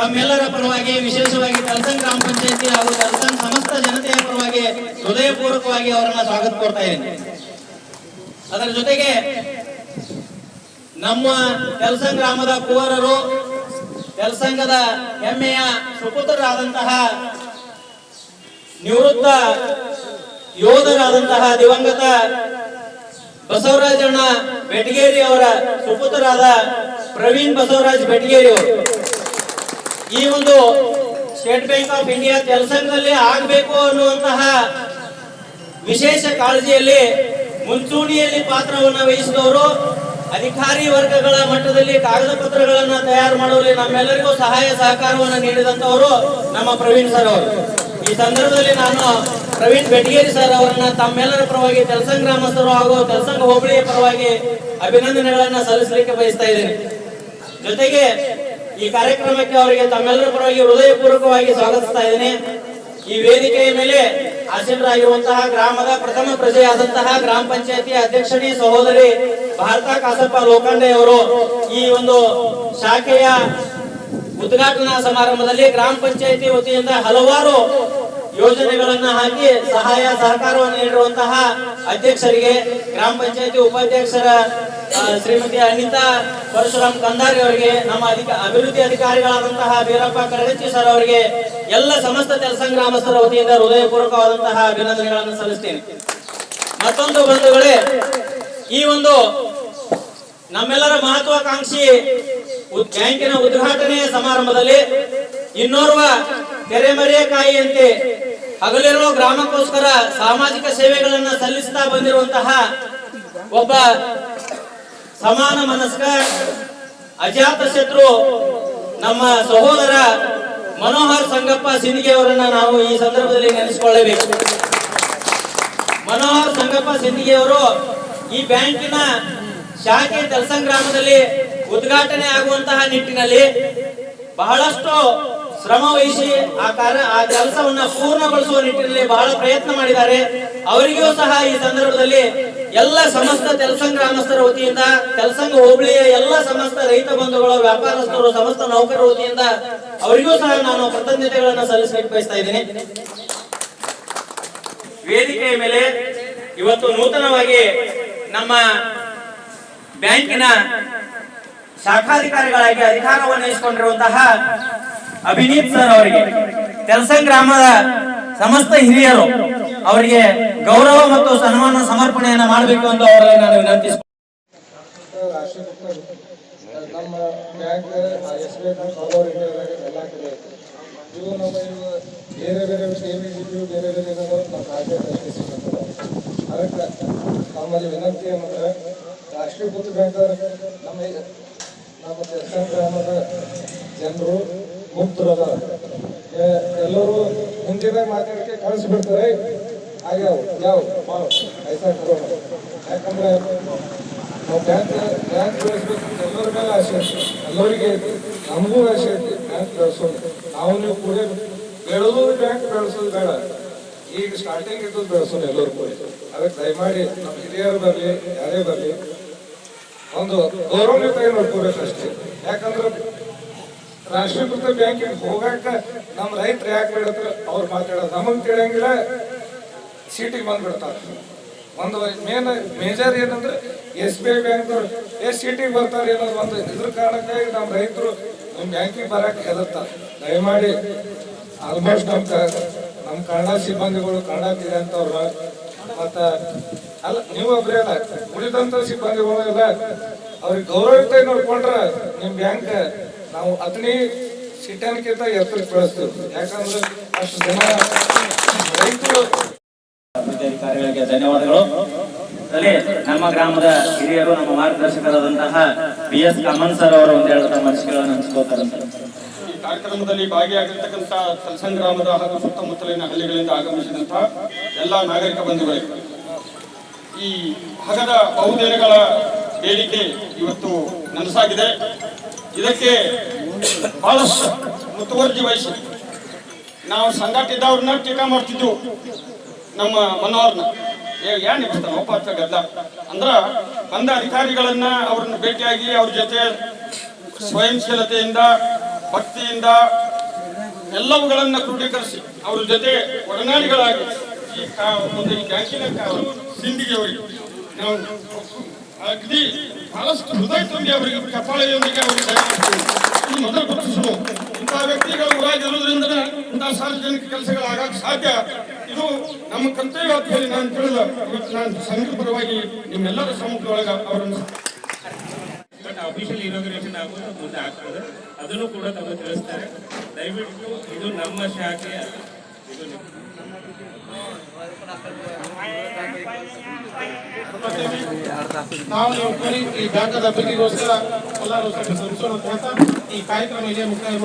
ತಮ್ಮೆಲ್ಲರ ಪರವಾಗಿ ವಿಶೇಷವಾಗಿ ತಲಸಂಗ್ ಗ್ರಾಮ ಪಂಚಾಯತಿ ಹಾಗೂ ತಲಸಂಗ್ ಸಮಸ್ತ ಜನತೆಯ ಪರವಾಗಿ ಹೃದಯಪೂರ್ವಕವಾಗಿ ಅವರನ್ನ ಸ್ವಾಗತ ಕೊಡ್ತಾ ಇದ್ದೇನೆ. ಅದರ ಜೊತೆಗೆ ನಮ್ಮ ಕೆಲಸಂಗ್ ಗ್ರಾಮದ ಕುವರರು ಕೆಲಸಂಗದ ಹೆಮ್ಮೆಯ ಸುಪುತ್ರರಾದಂತಹ ನಿವೃತ್ತ ಯೋಧರಾದಂತಹ ದಿವಂಗತ ಬಸವರಾಜಣ್ಣ ಬೆಟಗೇರಿ ಅವರ ಸುಪುತ್ರರಾದ ಪ್ರವೀಣ್ ಬಸವರಾಜ್ ಬೆಟಗೇರಿ ಅವರು. ಈ ಒಂದು ಸ್ಟೇಟ್ ಬ್ಯಾಂಕ್ ಆಫ್ ಇಂಡಿಯಾ ಕೆಲಸದಲ್ಲಿ ಆಗಬೇಕು ಅನ್ನುವಂತಹ ವಿಶೇಷ ಕಾಳಜಿಯಲ್ಲಿ ಮುಂಚೂಣಿಯಲ್ಲಿ ಪಾತ್ರವನ್ನು ವಹಿಸಿದವರು ಅಧಿಕಾರಿ ವರ್ಗಗಳ ಮಟ್ಟದಲ್ಲಿ ಕಾಗದ ಪತ್ರಗಳನ್ನು ತಯಾರು ಮಾಡುವಲ್ಲಿ ನಮ್ಮೆಲ್ಲರಿಗೂ ಸಹಾಯ ಸಹಕಾರವನ್ನು ನೀಡಿದಂತವರು ನಮ್ಮ ಪ್ರವೀಣ್ ಸರ್ ಅವರು. ಈ ಸಂದರ್ಭದಲ್ಲಿ ನಾನು ಪ್ರವೀಣ್ ಬೆಟಗೇರಿ ಸರ್ ಅವರನ್ನ ತಮ್ಮೆಲ್ಲರ ಪರವಾಗಿ ತೆಲಸಂಗ ಗ್ರಾಮಸ್ಥರು ಹಾಗೂ ತೆಲಸಂಗ ಹೋಬಳಿಯ ಪರವಾಗಿ ಅಭಿನಂದನೆಗಳನ್ನ ಸಲ್ಲಿಸಲಿಕ್ಕೆ ಬಯಸ್ತಾ ಇದ್ದೇನೆ. ಜೊತೆಗೆ ಈ ಕಾರ್ಯಕ್ರಮಕ್ಕೆ ಅವರಿಗೆ ತಮ್ಮೆಲ್ಲರ ಪರವಾಗಿ ಹೃದಯಪೂರ್ವಕವಾಗಿ ಸ್ವಾಗತಿಸ್ತಾ ಇದ್ದೇನೆ. ಈ ವೇದಿಕೆಯ ಮೇಲೆ ಆಸೀನರಾಗಿರುವಂತಹ ಗ್ರಾಮದ ಪ್ರಥಮ ಪ್ರಜೆಯಾದಂತಹ ಗ್ರಾಮ ಪಂಚಾಯತಿ ಅಧ್ಯಕ್ಷಣಿ ಸಹೋದರಿ ಭಾರತ ಕಾಸಪ್ಪ ಅವರು ಈ ಒಂದು ಶಾಖೆಯ ಉದ್ಘಾಟನಾ ಸಮಾರಂಭದಲ್ಲಿ ಗ್ರಾಮ ಪಂಚಾಯತಿ ವತಿಯಿಂದ ಹಲವಾರು ಯೋಜನೆಗಳನ್ನ ಹಾಕಿ ಸಹಾಯ ಸಹಕಾರವನ್ನು ನೀಡಿರುವಂತಹ ಅಧ್ಯಕ್ಷರಿಗೆ, ಗ್ರಾಮ ಪಂಚಾಯತಿ ಉಪಾಧ್ಯಕ್ಷರ ಶ್ರೀಮತಿ ಅನಿತಾ ಪರಶುರಾಮ್ ಕಂದಾರಿ ಅವರಿಗೆ, ನಮ್ಮ ಅಧಿಕ, ಅಭಿವೃದ್ಧಿ ಅಧಿಕಾರಿಗಳಾದಂತಹ ವೀರಪ್ಪ ಕರಡಚ್ಚಿ ಸರ್ ಅವರಿಗೆ ಎಲ್ಲ ಸಮಸ್ತ ಕೆಲಸ ಗ್ರಾಮಸ್ಥರ ವತಿಯಿಂದ ಹೃದಯಪೂರ್ವಕವಾದಂತಹ ಅಭಿನಂದನೆಗಳನ್ನು ಸಲ್ಲಿಸ್ತೇನೆ. ಮತ್ತೊಂದು ಬಂಧುಗಳೇ, ಈ ಒಂದು ನಮ್ಮೆಲ್ಲರ ಮಹತ್ವಾಕಾಂಕ್ಷಿ ಬ್ಯಾಂಕಿನ ಉದ್ಘಾಟನೆ ಸಮಾರಂಭದಲ್ಲಿ ಇನ್ನೋರ್ವ ತೆರೆಮರೆಕಾಯಿಯಂತೆ ಹಗಲಿರುವ ಗ್ರಾಮಕ್ಕೋಸ್ಕರ ಸಾಮಾಜಿಕ ಸೇವೆಗಳನ್ನ ಸಲ್ಲಿಸ್ತಾ ಬಂದಿರುವಂತಹ ಒಬ್ಬ ಸಮಾನ ಮನಸ್ಕ ಅಜಾತ ಶತ್ರು, ನಮ್ಮ ಸಹೋದರ ಮನೋಹರ್ ಸಂಗಪ್ಪ ಸಿಂಧಿಗೆ ಅವರನ್ನ ನಾವು ಈ ಸಂದರ್ಭದಲ್ಲಿ ನೆನೆಸಿಕೊಳ್ಳಬೇಕು. ಮನೋಹರ್ ಸಂಗಪ್ಪ ಸಿಂಧಿಗೆ ಅವರು ಈ ಬ್ಯಾಂಕಿನ ಶಾಖೆ ತಲಸಂಗ್ ಗ್ರಾಮದಲ್ಲಿ ಉದ್ಘಾಟನೆ ಆಗುವಂತಹ ನಿಟ್ಟಿನಲ್ಲಿ ಬಹಳಷ್ಟು ಶ್ರಮ ವಹಿಸಿ ಆ ಕಾರ್ಯ ಆ ಕೆಲಸವನ್ನ ಪೂರ್ಣಗೊಳಿಸುವ ನಿಟ್ಟಿನಲ್ಲಿ ಬಹಳ ಪ್ರಯತ್ನ ಮಾಡಿದ್ದಾರೆ. ಅವರಿಗೂ ಸಹ ಈ ಸಂದರ್ಭದಲ್ಲಿ ಎಲ್ಲ ಸಮಸ್ತ ತೆಲಸಂಗ ಗ್ರಾಮಸ್ಥರ ವತಿಯಿಂದ, ತೆಲಸಂಗ ಹೋಬಳಿಯ ಎಲ್ಲ ಸಮಸ್ತ ರೈತ ಬಂಧುಗಳು, ವ್ಯಾಪಾರಸ್ಥರು, ಸಮಸ್ತ ನೌಕರರ ವತಿಯಿಂದ ಅವರಿಗೂ ಸಹ ನಾನು ಕೃತಜ್ಞತೆಗಳನ್ನು ಸಲ್ಲಿಸಲಿಕ್ಕೆ ಬಯಸ್ತಾ ಇದ್ದೀನಿ. ವೇದಿಕೆಯ ಮೇಲೆ ಇವತ್ತು ನೂತನವಾಗಿ ನಮ್ಮ ಬ್ಯಾಂಕಿನ ಶಾಖಾಧಿಕಾರಿಗಳಾಗಿ ಅಧಿಕಾರವನ್ನು ವಹಿಸಿಕೊಂಡಿರುವಂತಹ ಅಭಿನೀತ್ ಸರ್ ಅವರಿಗೆ, ತೆಲಸಂಗ ಗ್ರಾಮದ ಸಮಸ್ತ ಹಿರಿಯರು ಅವರಿಗೆ ಗೌರವ ಮತ್ತು ಸನ್ಮಾನ ಸಮರ್ಪಣೆಯನ್ನ ಮಾಡಬೇಕು ಅಂತ ಅವರಲ್ಲಿ ನಾನು ರಾಷ್ಟ್ರೀಕೃತ ನಮ್ಮ ಎಸ್ ಬಿ ಬೇರೆ ಬೇರೆ ಬೇರೆ ಬೇರೆ ನಮ್ಮಲ್ಲಿ ವಿನಂತಿ ಏನಂದ್ರೆ ರಾಷ್ಟ್ರೀಕೃತ ಬ್ಯಾಂಕ್ ನಮ್ಮ ನಮ್ಮ ಗ್ರಾಮದ ಜನರು ಮುಕ್ತರದ ಎಲ್ಲರೂ ಹಿಂದಿದಾಗ ಮಾತಾಡಕ್ಕೆ ಕಳಿಸ್ಬಿಡ್ತಾರೆ. ಆಗ್ಯಾವ ಯಾವ ಭಾಳ ಪೈಸಾ ಕೊಡೋಣ ಯಾಕಂದ್ರೆ ನಾವು ಬ್ಯಾಂಕ್ ಬ್ಯಾಂಕ್ ಬೆಳೆಸ್ಬೇಕು ಎಲ್ಲರ ಮೇಲೆ ಆಸೆ ಐತಿ ಎಲ್ಲರಿಗೆ ಐತಿ ನಮಗೂ ಆಸೆ ಐತಿ ಬ್ಯಾಂಕ್ ಬೆಳೆಸೋದು ನಾವು ಕೂಡ ಬೆಳೆದು ಬ್ಯಾಂಕ್ ಬೆಳೆಸೋದು ಬೇಡ ಈಗ ಸ್ಟಾರ್ಟಿಂಗ್ ಇದ್ದು ಬೆಳೆಸೋದು ಎಲ್ಲರೂ ಕೂಡ ಅದಕ್ಕೆ ದಯಮಾಡಿ ನಮ್ಮ ಹಿರಿಯರು ಬರಲಿ ಯಾರೇ ಬರಲಿ ಒಂದು ಗೌರವಯುತವಾಗಿ ಅಷ್ಟೇ ಯಾಕಂದ್ರೆ ರಾಷ್ಟ್ರೀಕೃತ ಬ್ಯಾಂಕಿಗೆ ಹೋಗಾಕ ನಮ್ಮ ರೈತರು ಯಾಕೆ ಬಿಡತ್ರ ಅವ್ರು ಮಾತಾಡೋದು ನಮಗೆ ತಿಳಿಯಂಗಿಲ್ಲ ಸೀಟಿಗೆ ಬಂದ್ಬಿಡ್ತಾರೆ. ಒಂದು ಮೇನ್ ಮೇಜರ್ ಏನಂದ್ರೆ S B I bank S ಸಿಟಿಗೆ ಬರ್ತಾರೆ ಅನ್ನೋದು ಒಂದು ಇದ್ರ ಕಾರಣಕ್ಕಾಗಿ ನಮ್ಮ ರೈತರು ನಮ್ಮ ಬ್ಯಾಂಕಿಗೆ ಬರಕ್ಕೆ ಹೆದರ್ತಾರೆ. ದಯಮಾಡಿ ಆಲ್ಮೋಸ್ಟ್ ನಮ್ಮ ನಮ್ಮ ಕನ್ನಡ ಸಿಬ್ಬಂದಿಗಳು ಕನ್ನಡ ತಿಳಿಯಂತವ್ರು ಮತ್ತ ಅಲ್ಲ ನೀವು ಒಬ್ಬರೇ ಅಲ್ಲ, ಉಳಿದಂತ ಸಿಬ್ಬಂದಿಗಳು ಎಲ್ಲ ಅವ್ರಿಗೆ ಗೌರವಯುತ ನೋಡ್ಕೊಂಡ್ರೆ ನಿಮ್ಮ ಬ್ಯಾಂಕ್ ನಾವು ಅತನಿ ಸಿಟ್ಟನ್ಕಿಂತ ಎತ್ತರಕ್ಕೆ ಬೆಳೆಸ್ತೀವಿ. ಯಾಕಂದ್ರೆ ಅಷ್ಟು ಜನ ರೈತರು ಅಧಿಕಾರಿಗಳಿಗೆ ಧನ್ಯವಾದಗಳು. ನಮ್ಮ ಗ್ರಾಮದ ಹಿರಿಯರು, ನಮ್ಮ ಮಾರ್ಗದರ್ಶಕರಾದಂತಹ ಬಿ ಎಸ್ ಕಮನ್ ಸರ್ ಅವರು ಒಂದೆರಡು ತಮ್ಮ ಅನಿಸಿಕೆಗಳನ್ನು ಹಂಚ್ಕೋತಾರೆ ಈ ಕಾರ್ಯಕ್ರಮದಲ್ಲಿ ಭಾಗಿಯಾಗಿರ್ತಕ್ಕಂಥ ತಲಸಂಗ್ ಗ್ರಾಮದ ಹಾಗೂ ಸುತ್ತಮುತ್ತಲಿನ ಹಳ್ಳಿಗಳಿಂದ ಆಗಮಿಸಿದಂತಹ ಎಲ್ಲ ನಾಗರಿಕ ಬಂಧುಗಳಿಗೆ ಈ ಹಗದ ಬಹುದಿನಗಳ ಬೇಡಿಕೆ ಇವತ್ತು ನನಸಾಗಿದೆ. ಇದಕ್ಕೆ ಬಹಳಷ್ಟು ಮುತುವರ್ಜಿ ವಹಿಸಿ ನಾವು ಸಂಘಟಿದ್ದವ್ರನ್ನ ಟೀಕಾ ಮಾಡ್ತಿದ್ವು. ನಮ್ಮ ಮನೋಹರ್ನ. ಏನ್ ನಿಲ್ಲಿಸ್ತಾನೆ ಅಂತ ಗದ್ದ ಅಂದ್ರ ಬಂದ ಅಧಿಕಾರಿಗಳನ್ನ ಅವ್ರನ್ನ ಭೇಟಿಯಾಗಿ ಅವ್ರ ಜೊತೆ ಸ್ವಯಂಶೀಲತೆಯಿಂದ, ಭಕ್ತಿಯಿಂದ ಎಲ್ಲವುಗಳನ್ನ ಕ್ರೋಢೀಕರಿಸಿ ಅವ್ರ ಜೊತೆ ಒಡನಾಡಿಗಳಾಗಿ ಈ ಒಂದು ಈ ಬ್ಯಾಂಕಿನ ಸಿಂಧಿಗೆ ಅವರಿಗೆ ನಾವು ಅಗ್ನಿ ಬಹಳಷ್ಟು ಹೃದಯ ತುಂಬಿ ಅವರಿಗೆ ಕಪಾಳೆಯೊಂದಿಗೆ ಅವರಿಗೆ ಮೊದಲು ಇಂತಹ ವ್ಯಕ್ತಿಗಳು ಊರಾಗಿರುವುದರಿಂದ ಇಂತಹ ಸಾರ್ವಜನಿಕ ಕೆಲಸಗಳು ಆಗಕ್ಕೆ ಸಾಧ್ಯ. ಇದು ನಮ್ಮ ಕರ್ತವ್ಯ ಅಂತ ಹೇಳಿ ನಾನು ತಿಳಿದ ಇವತ್ತು ನಾನು ಸಂಘ ಪರವಾಗಿ ನಿಮ್ಮೆಲ್ಲರ ಸಮ್ಮುಖದೊಳಗೆ ಅವರನ್ನು ಅಫಿಷಿಯಲ್ ಇನಾಗ್ರೇಷನ್ ಆಗೋದು ಮುಂದೆ ಆಗ್ತದೆ. ಅದನ್ನು ಕೂಡ ತಮಗೆ ತಿಳಿಸ್ತಾರೆ. ದಯವಿಟ್ಟು ಇದು ನಮ್ಮ ಶಾಖೆಯ ಇದು ನಾವು ಈ ಜಾಗದ ಅಭಿವೃದ್ಧಿಗೋಸ್ಕರ ಎಲ್ಲರೂ ಸ್ವಲ್ಪ ಅಂತ ಈ ಕಾರ್ಯಕ್ರಮ ಇಲ್ಲೇ ಮುಕ್ತಾಯ